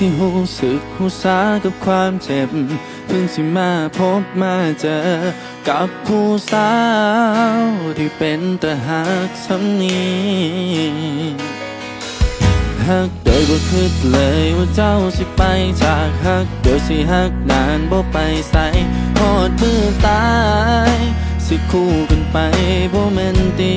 สิหูสึกหูสากับความเจ็บ เพิ่งสิมาพบมาเจอ กับผู้สาวที่เป็นแตาหักสำนีหักโดยบ่คิดเลยว่าเจ้าสิไปจากหักโดยสิหักนานบ่ไปใส่หอดมือตาย สิคู่กันไปบ่แม่นตี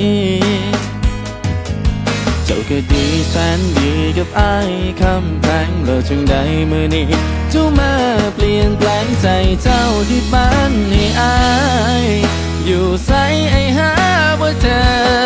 จ้าก็ดีแสนดีกับไอ้คำแพงเราจึงได้มือนี้เจ้ามาเปลี่ยนแปลงใจเจ้าที่บ้านให้อาย อยู่ใสไอ้หาบ่เธอ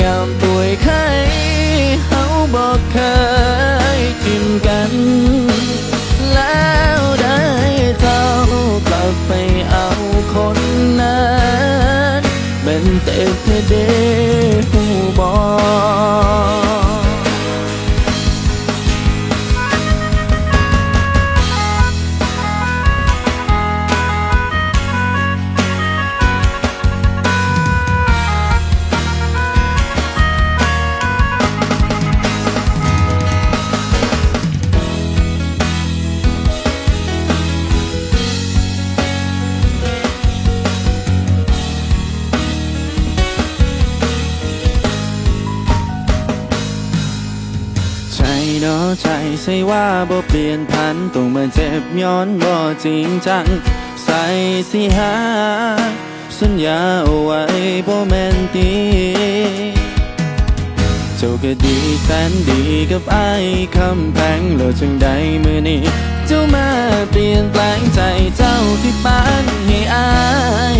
ยามป่วยไข้เฮาบอกเคยทิ้มกัน แล้วได้เจ้ากลับไปเอาคนนั้นเป็นเต็มเด เนาะใจใส่ว่าบ่เปลี่ยนพันต้องมาเจ็บย้อนบ่จริงจัง ใส่สิหาสัญญาเอาไว้บ่แม่นตีเจ้าก็ดีแสนดีกับไอ้คำแพงแล้วจึงได้มือนี้ เจ้ามาเปลี่ยนแปลงใจเจ้าที่บ้านให้อาย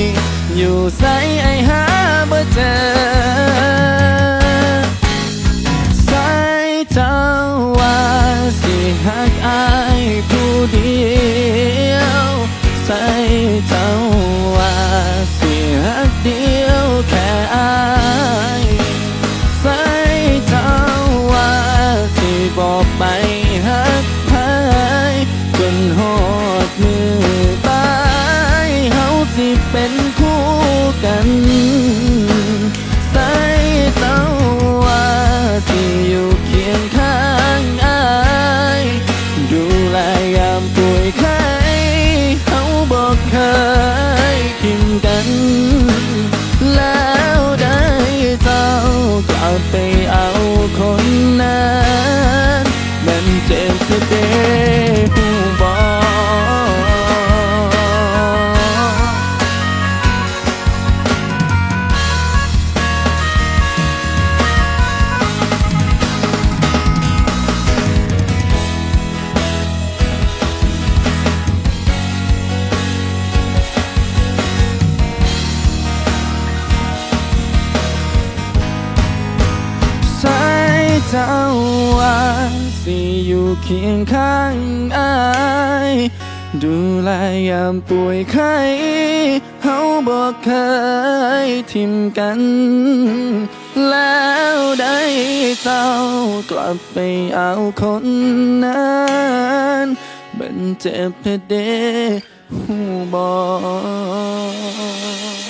อยู่ใสไอายหาบ่เจอ ใส่ คนนั้นมันเจ็บสุดเด้หู เจ้าว่าสิอยู่เคียงข้างอายดูแลยามป่วยไข้เฮาบอกเคยทิ้มกัน แล้วได้เจ้ากลับไปเอาคนนั้นมันเจ็บเพเดหูบอก